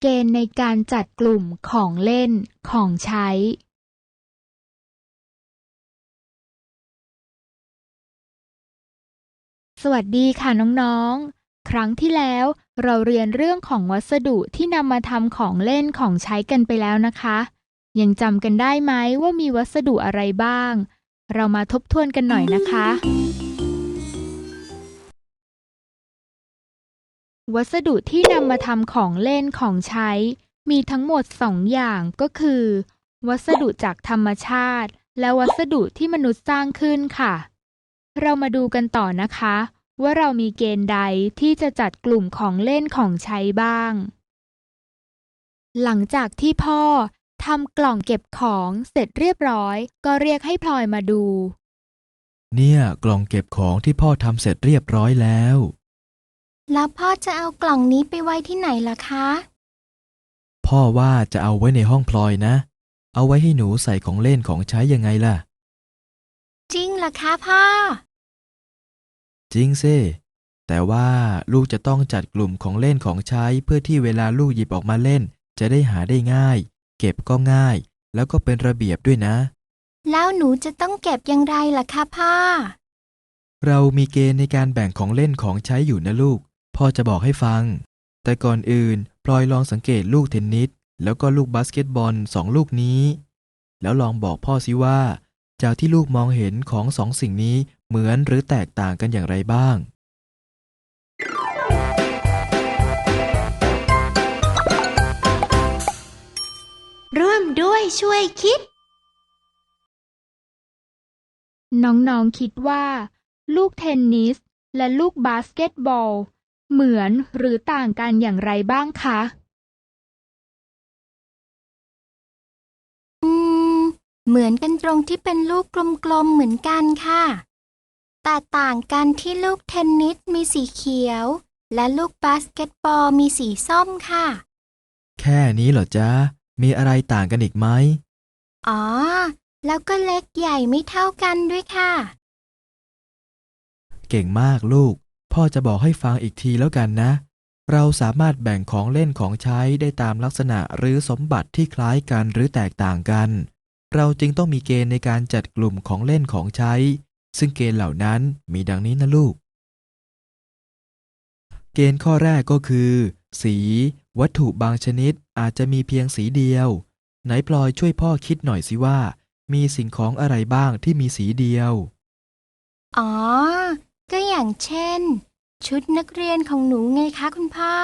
เกณฑ์ในการจัดกลุ่มของเล่นของใช้ สวัสดีค่ะน้องๆ ครั้งที่แล้วเราเรียนเรื่องของวัสดุที่นำมาทำของเล่นของใช้กันไปแล้วนะคะ ยังจำกันได้ไหมว่ามีวัสดุอะไรบ้าง เรามาทบทวนกันหน่อยนะคะ วัสดุที่นำมาทำของเล่นของใช้ มีทั้งหมดสองอย่างก็คือ วัสดุจากธรรมชาติ และวัสดุที่มนุษย์สร้างขึ้นค่ะ เรามาดูกันต่อนะคะ ว่าเรามีเกณฑ์ใดที่จะจัดกลุ่มของเล่นของใช้บ้าง หลังจากที่พ่อทำกล่องเก็บของเสร็จเรียบร้อย ก็เรียกให้พลอยมาดู เนี่ยกล่องเก็บของที่พ่อทำเสร็จเรียบร้อยแล้ว แล้วพ่อจะเอากล่องนี้ไปไว้ที่ไหนล่ะคะ พ่อว่าจะเอาไว้ในห้องพลอยนะ เอาไว้ให้หนูใส่ของเล่นของใช้ยังไงล่ะ จริงเหรอคะพ่อ จริงสิ แต่ว่าลูกจะต้องจัดกลุ่มของเล่นของใช้เพื่อที่เวลาลูกหยิบออกมาเล่น จะได้หาได้ง่าย เก็บก็ง่าย แล้วก็เป็นระเบียบด้วยนะ แล้วหนูจะต้องเก็บอย่างไรล่ะคะพ่อ เรามีเกณฑ์ในการแบ่งของเล่นของใช้อยู่นะลูก พ่อจะบอกให้ฟัง แต่ก่อนอื่นพลอยลองสังเกตลูกเทนนิสแล้วก็ลูกบาสเกตบอลสองลูกนี้ แล้วลองบอกพ่อสิว่า จากที่ลูกมองเห็นของสองสิ่งนี้เหมือนหรือแตกต่างกันอย่างไรบ้างร่วมด้วยช่วยคิด น้องๆคิดว่า ลูกเทนนิสและลูกบาสเกตบอล เหมือนหรือต่างกันอย่างไรบ้างคะ อืม เหมือนกันตรงที่เป็นลูกกลมๆเหมือนกันค่ะ แต่ต่างกันที่ลูกเทนนิสมีสีเขียว และลูกบาสเกตบอลมีสีส้มค่ะ แค่นี้เหรอจ๊ะ มีอะไรต่างกันอีกไหม อ๋อ แล้วก็เล็กใหญ่ไม่เท่ากันด้วยค่ะ เก่งมากลูก พ่อจะบอกให้ฟังอีกทีแล้วกันนะ เราสามารถแบ่งของเล่นของใช้ได้ตามลักษณะหรือสมบัติที่คล้ายกันหรือแตกต่างกัน เราจึงต้องมีเกณฑ์ในการจัดกลุ่มของเล่นของใช้ ซึ่งเกณฑ์เหล่านั้นมีดังนี้นะลูก เกณฑ์ข้อแรกก็คือ สี วัตถุบางชนิดอาจจะมีเพียงสีเดียว ไหนพลอยช่วยพ่อคิดหน่อยสิว่า มีสิ่งของอะไรบ้างที่มีสีเดียว อ๋อ ก็อย่างเช่น ชุดนักเรียนของหนูไงคะคุณพ่อ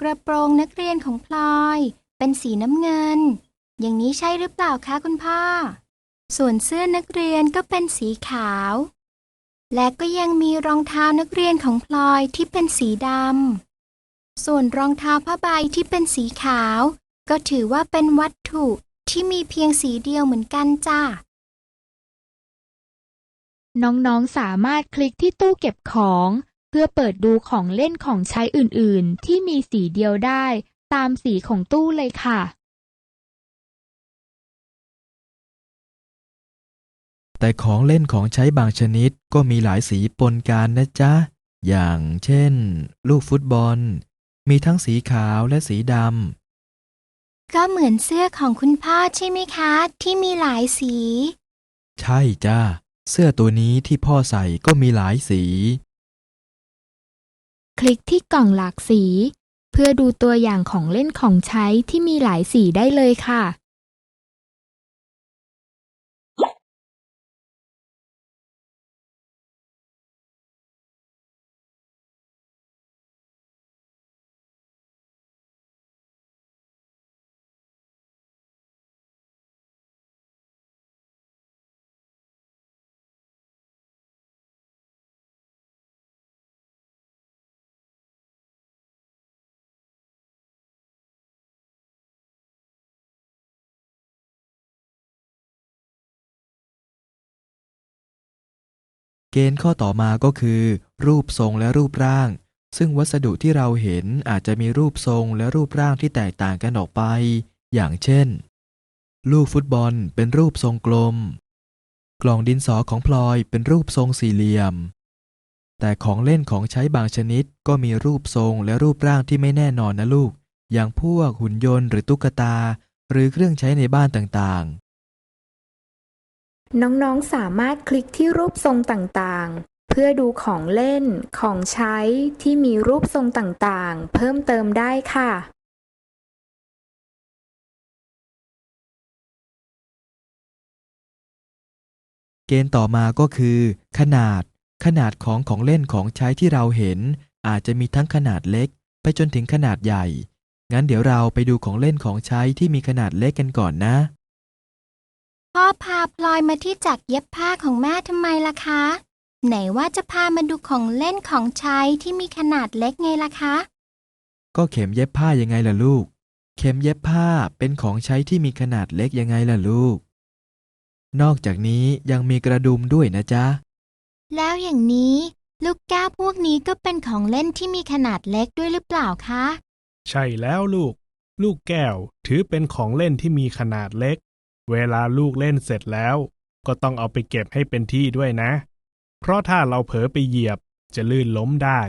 กระโปรงนักเรียนของพลอย เป็นสีน้ำเงิน อย่างนี้ใช่หรือเปล่าคะคุณพ่อ ส่วนเสื้อนักเรียนก็เป็นสีขาว และก็ยังมีรองเท้านักเรียนของพลอยที่เป็นสีดำส่วนรองเท้าผ้าใบที่เป็นสีขาว ก็ถือว่าเป็นวัตถุที่มีเพียงสีเดียวเหมือนกันจ้า น้องๆสามารถคลิกที่ตู้เก็บของ เพื่อเปิดดูของเล่นของใช้อื่นๆ ที่มีสีเดียวได้ ตามสีของตู้เลยค่ะ แต่ของเล่นของใช้บางชนิดก็มีหลายสีปนกันนะจ๊ะ อย่างเช่น ลูกฟุตบอล มีทั้งสีขาวและสีดก็เหมือนเสื้อของคุณพ่อใช่ไหมคะ ที่มีหลายสีำใช่จ้า เสื้อตัวนี้ที่พ่อใส่ก็มีหลายสี คลิกที่กล่องหลากสี เพื่อดูตัวอย่างของเล่นของใช้ที่มีหลายสีได้เลยค่ะ เกณฑ์ข้อต่อมาก็คือ รูปทรงและรูปร่าง ซึ่งวัสดุที่เราเห็นอาจจะมีรูปทรงและรูปร่างที่แตกต่างกันออกไป อย่างเช่น ลูกฟุตบอลเป็นรูปทรงกลม กล่องดินสอของพลอยเป็นรูปทรงสี่เหลี่ยม แต่ของเล่นของใช้บางชนิดก็มีรูปทรงและรูปร่างที่ไม่แน่นอนนะลูก อย่างพวกหุ่นยนต์หรือตุ๊กตา หรือเครื่องใช้ในบ้านต่าง น้องๆ สามารถคลิกที่รูปทรงต่างๆ เพื่อดูของเล่น ของใช้ที่มีรูปทรงต่างๆ เพิ่มเติมได้ค่ะ เกณฑ์ต่อมาก็คือ ขนาด ขนาดของของเล่นของใช้ที่เราเห็น อาจจะมีทั้งขนาดเล็ก ไปจนถึงขนาดใหญ่ งั้นเดี๋ยวเราไปดูของเล่นของใช้ที่มีขนาดเล็กกันก่อนนะ พ่อพาพลอยมาที่จักรเย็บผ้าของแม่ทำไมล่ะคะ ไหนว่าจะพามาดูของเล่นของใช้ที่มีขนาดเล็กไงล่ะคะ ก็เข็มเย็บผ้ายังไงล่ะลูก เข็มเย็บผ้าเป็นของใช้ที่มีขนาดเล็กยังไงล่ะลูก นอกจากนี้ยังมีกระดุมด้วยนะจ๊ะ แล้วอย่างนี้ ลูกแก้วพวกนี้ก็เป็นของเล่นที่มีขนาดเล็กด้วยหรือเปล่าคะ ใช่แล้วลูก ลูกแก้วถือเป็นของเล่นที่มีขนาดเล็ก เวลาลูกเล่นเสร็จแล้ว ก็ต้องเอาไปเก็บให้เป็นที่ด้วยนะ เพราะถ้าเราเผลอไปเหยียบจะลื่นล้มได้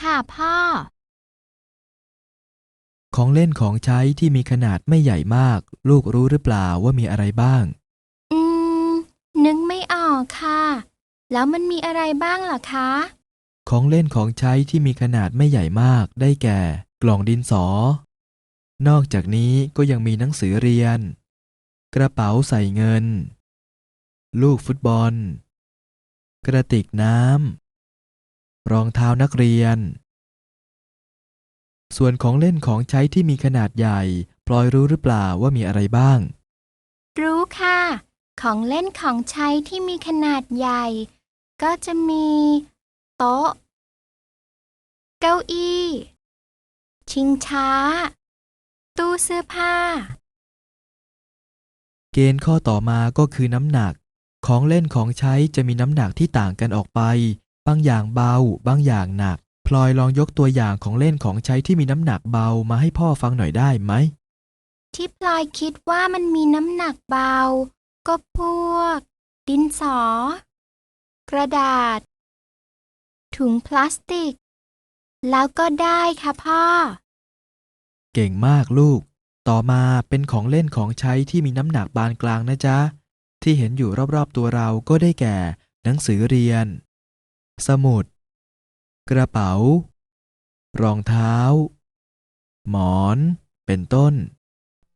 ค่ะพ่อ ของเล่นของใช้ที่มีขนาดไม่ใหญ่มาก ลูกรู้หรือเปล่าว่ามีอะไรบ้าง อืม นึกไม่ออกค่ะ แล้วมันมีอะไรบ้างล่ะคะ ของเล่นของใช้ที่มีขนาดไม่ใหญ่มากได้แก่ กล่องดินสอ นอกจากนี้ก็ยังมีหนังสือเรียน กระเป๋าใส่เงิน ลูกฟุตบอล กระติกน้ำรองเท้านักเรียน ส่วนของเล่นของใช้ที่มีขนาดใหญ่พลอยรู้หรือเปล่าว่ามีอะไรบ้าง รู้ค่ะ ของเล่นของใช้ที่มีขนาดใหญ่ ก็จะมี โต๊ะ เก้าอี้ ชิงช้า ตู้เสื้อผ้า เกณฑ์ข้อต่อมาก็คือน้ำหนัก ของเล่นของใช้จะมีน้ำหนักที่ต่างกันออกไป บางอย่างเบา บางอย่างหนัก พลอยลองยกตัวอย่างของเล่นของใช้ที่มีน้ำหนักเบามาให้พ่อฟังหน่อยได้ไหม ที่พลอยคิดว่ามันมีน้ำหนักเบา ก็พวก ดินสอ กระดาษ ถุงพลาสติก แล้วก็ได้ค่ะพ่อ เก่งมากลูก ต่อมาเป็นของเล่นของใช้ที่มีน้ำหนักบานกลางนะจ๊ะ ที่เห็นอยู่รอบๆตัวเราก็ได้แก่ หนังสือเรียน สมุด กระเป๋า รองเท้า หมอน เป็นต้น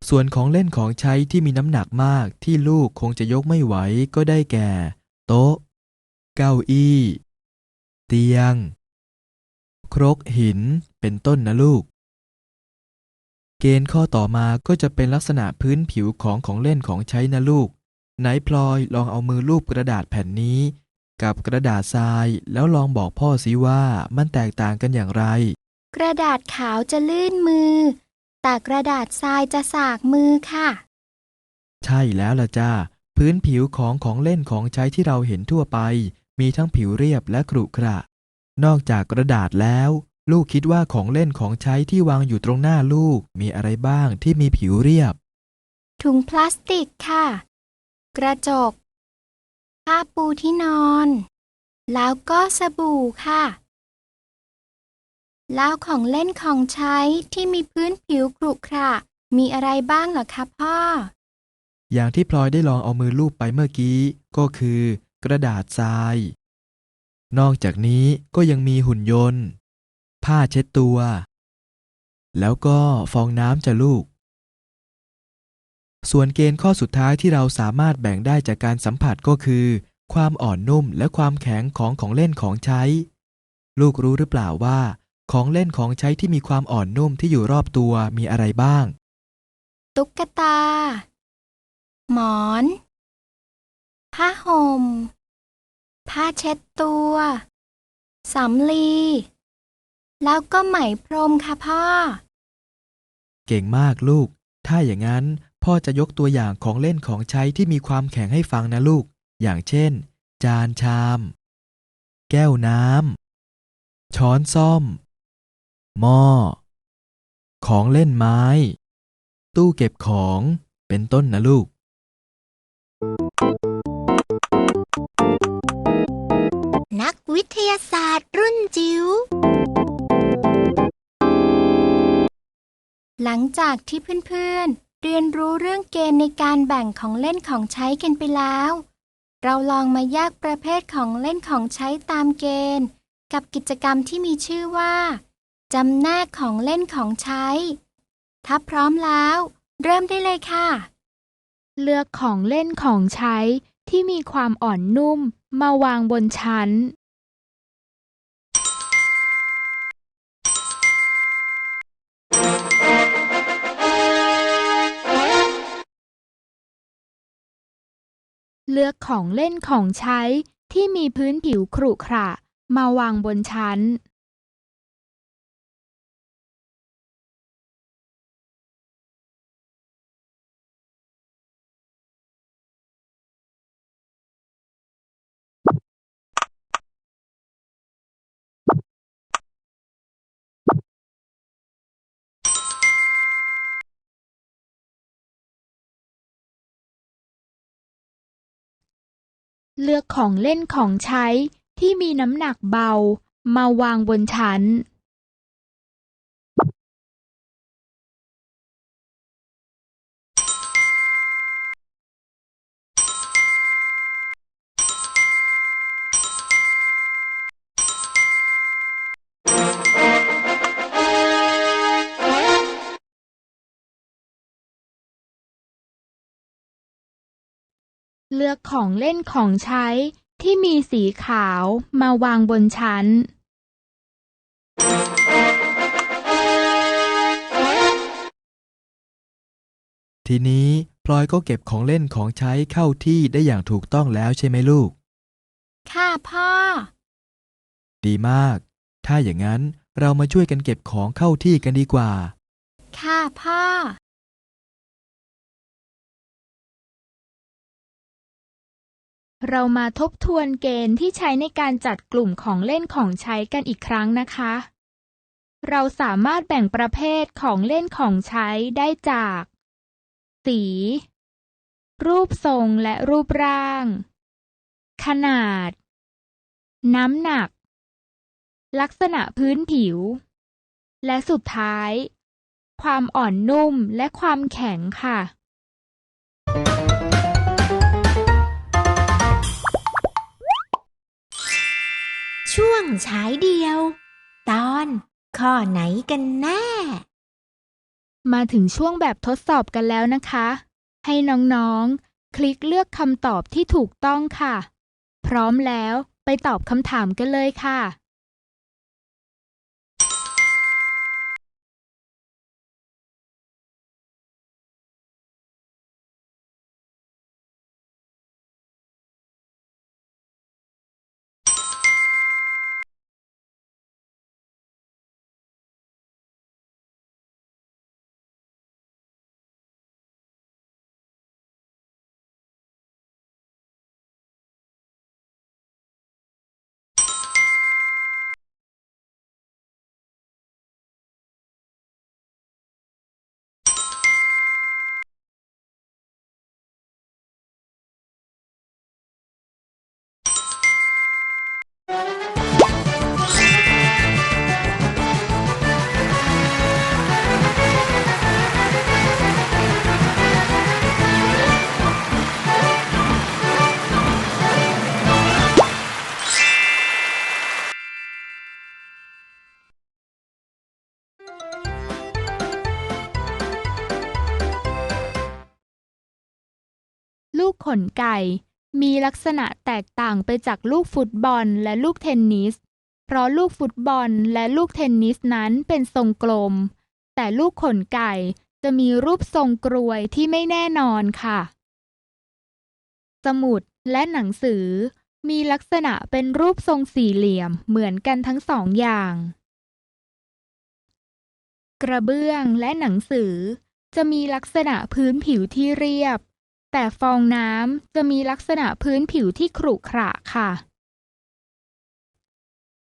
ส่วนของเล่นของใช้ที่มีน้ำหนักมากที่ลูกคงจะยกไม่ไหวก็ได้แก่ โต๊ะ เก้าอี้ เตียง ครกหิน เป็นต้นนะลูก เกณฑ์ข้อต่อมาก็จะเป็นลักษณะพื้นผิวของของเล่นของใช้นะลูก ไหนพลอยลองเอามือลูบกระดาษแผ่นนี้ กับกระดาษทรายแล้วลองบอกพ่อสิว่ามันแตกต่างกันอย่างไร กระดาษขาวจะลื่นมือ แต่กระดาษทรายจะสากมือค่ะ ใช่แล้วล่ะจ้าพื้นผิวของของเล่นของใช้ที่เราเห็นทั่วไป มีทั้งผิวเรียบและขรุขระ นอกจากกระดาษแล้ว ลูกคิดว่าของเล่นของใช้ที่วางอยู่ตรงหน้าลูกมีอะไรบ้างที่มีผิวเรียบ ถุงพลาสติกค่ะ กระจก ผ้าปูที่นอน แล้วก็สบู่ค่ะ แล้วของเล่นของใช้ที่มีพื้นผิวกรุขระ มีอะไรบ้างเหรอคะพ่อ อย่างที่พลอยได้ลองเอามือลูบไปเมื่อกี้ ก็คือ กระดาษทราย นอกจากนี้ก็ยังมีหุ่นยนต์ ผ้าเช็ดตัว แล้วก็ฟองน้ำจะลูก ส่วนเกณฑ์ข้อสุดท้ายที่เราสามารถแบ่งได้จากการสัมผัสก็คือ ความอ่อนนุ่มและความแข็งของของเล่นของใช้ ลูกรู้หรือเปล่าว่า ของเล่นของใช้ที่มีความอ่อนนุ่มที่อยู่รอบตัวมีอะไรบ้าง ตุ๊กตา หมอน ผ้าห่ม ผ้าเช็ดตัวสำลี แล้วก็ไหมพรมค่ะพ่อ เก่งมากลูก ถ้าอย่างนั้นพ่อจะยกตัวอย่างของเล่นของใช้ที่มีความแข็งให้ฟังนะลูก อย่างเช่น จานชาม แก้วน้ำ ช้อนซ่อม หม้อ ของเล่นไม้ ตู้เก็บของ เป็นต้นนะลูกนักวิทยาศาสตร์รุ่นจิ๋ว จากที่เพื่อนๆ เรียนรู้เรื่องเกณฑ์ในการแบ่งของเล่นของใช้กันไปแล้ว เราลองมาแยกประเภทของเล่นของใช้ตามเกณฑ์ กับกิจกรรมที่มีชื่อว่าจำแนกของเล่นของใช้ ถ้าพร้อมแล้ว เริ่มได้เลยค่ะ เลือกของเล่นของใช้ที่มีความอ่อนนุ่มมาวางบนชั้น เลือกของเล่นของใช้ที่มีพื้นผิวขรุขระมาวางบนชั้น เลือกของเล่นของใช้ที่มีน้ำหนักเบา มาวางบนชั้น เลือกของเล่นของใช้ที่มีสีขาวมาวางบนชั้น ทีนี้พลอยก็เก็บของเล่นของใช้เข้าที่ได้อย่างถูกต้องแล้วใช่ไหมลูก ค่ะพ่อ ดีมาก ถ้าอย่างนั้นเรามาช่วยกันเก็บของเข้าที่กันดีกว่า ค่ะพ่อ เรามาทบทวนเกณฑ์ที่ใช้ในการจัดกลุ่มของเล่นของใช้กันอีกครั้งนะคะ เราสามารถแบ่งประเภทของเล่นของใช้ได้จาก สี รูปทรงและรูปร่าง ขนาด น้ำหนัก ลักษณะพื้นผิว และสุดท้าย ความอ่อนนุ่มและความแข็งค่ะ ช่วงฉายเดียว ตอนข้อไหนกันแน่ มาถึงช่วงแบบทดสอบกันแล้วนะคะ ให้น้องๆ คลิกเลือกคำตอบที่ถูกต้องค่ะ พร้อมแล้วไปตอบคำถามกันเลยค่ะ กขนไก่ มีลักษณะแตกต่างไปจากลูกฟุตบอลและลูกเทนนิส เพราะลูกฟุตบอลและลูกเทนนิสนั้นเป็นทรงกลม แต่ลูกขนไก่จะมีรูปทรงกรวยที่ไม่แน่นอนค่ะ สมุดและหนังสือ มีลักษณะเป็นรูปทรงสี่เหลี่ยมเหมือนกันทั้งสองอย่าง กระเบื้องและหนังสือจะมีลักษณะพื้นผิวที่เรียบ แต่ฟองน้ำจะมีลักษณะพื้นผิวที่ขรุขระค่ะ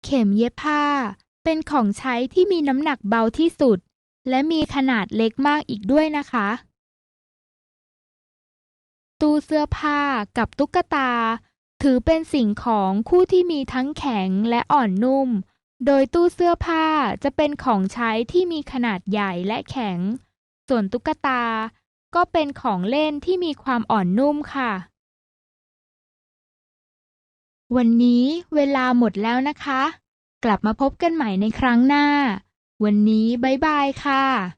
เข็มเย็บผ้า เป็นของใช้ที่มีน้ำหนักเบาที่สุด และมีขนาดเล็กมากอีกด้วยนะคะ ตู้เสื้อผ้ากับตุ๊กตา ถือเป็นสิ่งของคู่ที่มีทั้งแข็งและอ่อนนุ่ม โดยตู้เสื้อผ้าจะเป็นของใช้ที่มีขนาดใหญ่และแข็ง ส่วนตุ๊กตา ก็เป็นของเล่นที่มีความอ่อนนุ่มค่ะ วันนี้เวลาหมดแล้วนะคะ กลับมาพบกันใหม่ในครั้งหน้า วันนี้บ๊ายบายค่ะ